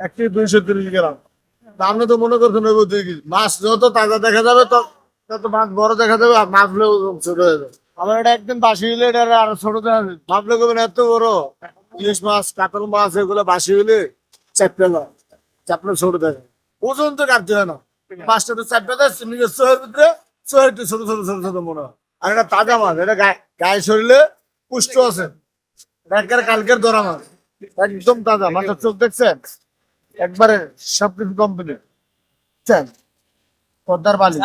এক দুইশো তিরিশ গ্রাম। আপনি তো মনে করছেন মাছ যত তাজা দেখা যাবে, তত মাছ বড় দেখা যাবে, আর মাছ ছোট হয়ে যাবে। আমার এটা একদিন বাসি হলে এটা আরও ছোট দেখা যাবে। ভাবলে করবেন এত বড়। ইলিশ মাছ, কাতল মাছ, এগুলো বাসি হলে চাপড়ে না চাপড়ে ছোট দেখা ওজন তো কাটতে হয় না। মাছটা তো চাপড়ে দেয় নিজের চোহের ভিতরে একটু ছোট ছোট ছোট ছোট মনে হয়। আর এটা তাজা মাছ, এটা গায়ে শরীরে পুষ্ট আছে। কালকের ধরা মাছ, একদম তাজা। মাছের চোখ দেখছেন? একবারে সবকিছু কোম্পানি বুঝছেন পদ্মার বালি?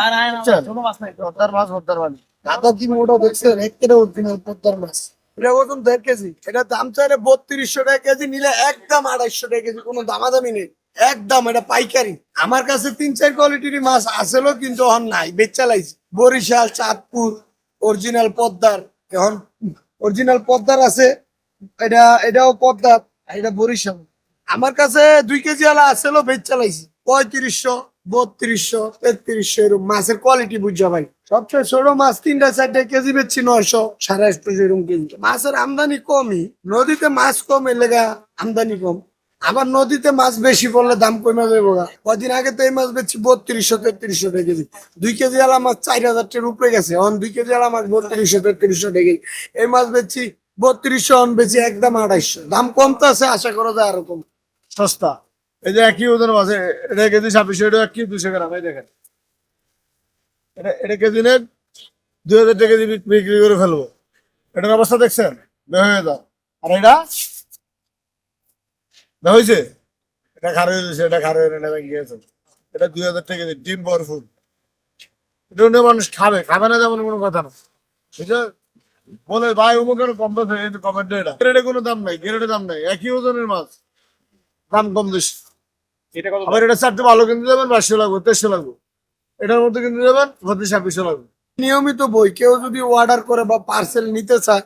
পদ্মার মাছ পদ্মার বালি। দাদা কি মোটা দেখছেন এক কেটে অরিজিনাল পদ্মার মাছ। এটা ওজন দেড় কেজি। এটা দাম চাইলে বত্রিশশো টাকা কেজি নিলে একদম আড়াইশো টাকা কেজি। কোনো দামাদামি নেই। একদম এটা পাইকারি। আমার কাছে তিন চার কোয়ালিটির মাছ আসেলো কিন্তু এখন নাই। বেচালাইছি বরিশাল চাঁদপুর অরিজিনাল পদ্মার। এখন অরিজিনাল পদ্মার আছে। এটা এটাও পদ্মার। এটা বরিশাল। আমার কাছে দুই কেজি আলা আসেলো বেচা লাইছি পঁয়ত্রিশশো, বত্রিশশো, তেত্রিশশো এরকম মাছের কোয়ালিটি বুঝা ভাই। সবচেয়ে ছোট মাছ তিনটা, চারটা কেজি বেচছি নয়শো, সাড়ে আটশো এরকম কেজি। মাছের আমদানি কমই, নদীতে মাছ কম, এর লেগা আমদানি কম। আবার নদীতে মাছ বেশি পড়লে দাম কমে যাবে কদিন আগে তো এই মাছ বেচছি বত্রিশশো, তেত্রিশশো কেজি। দুই কেজি আলা মাছ চার হাজার টাকার উপরে গেছে। অন দুই কেজি আলা মাছ বত্রিশশো, তেত্রিশশো কেজি। এই মাছ বেচছি বত্রিশশো অন বেচি একদম আড়াইশো দাম কমতে আছে, আশা করা যায় আরও কম। সস্তা। এই যে একই ওজন আছে, এটা কেজি ছাব্বিশশো, এটা কেজি দুশো গ্রাম, এই দেখেন। এটা এটা কেজি নেন, দুই হাজার টাকা কেজি বিক্রি করে ফেলব। এটার অবস্থা দেখছেন? আর এটা? হয়েছে এটা খার হয়ে গেছে এটা খার এটা গেছে। এটা দুই হাজার টাকা কেজি ডিম ভরপুর। এটা নিয়ে মানুষ খাবে খাবে না যেমন কোনো কথা না। এটা বলে, ভাই, অমুকের কম দাম কমেন্ট এটা। গ্রেডে কোনো দাম নাই গ্রেডে দাম নাই, একই ওজনের মাছ। দাম কম বেশি এটা কত? আবার এটা চারটে ভালো কিনতে যাবেন বাইশশো লাগবে তেইশশো লাগবে। এটার মধ্যে কিনতে যাবেন পঁচিশ ছাব্বিশশো লাগবে। নিয়মিত বই কেউ যদি অর্ডার করে বা পার্সেল নিতে চায়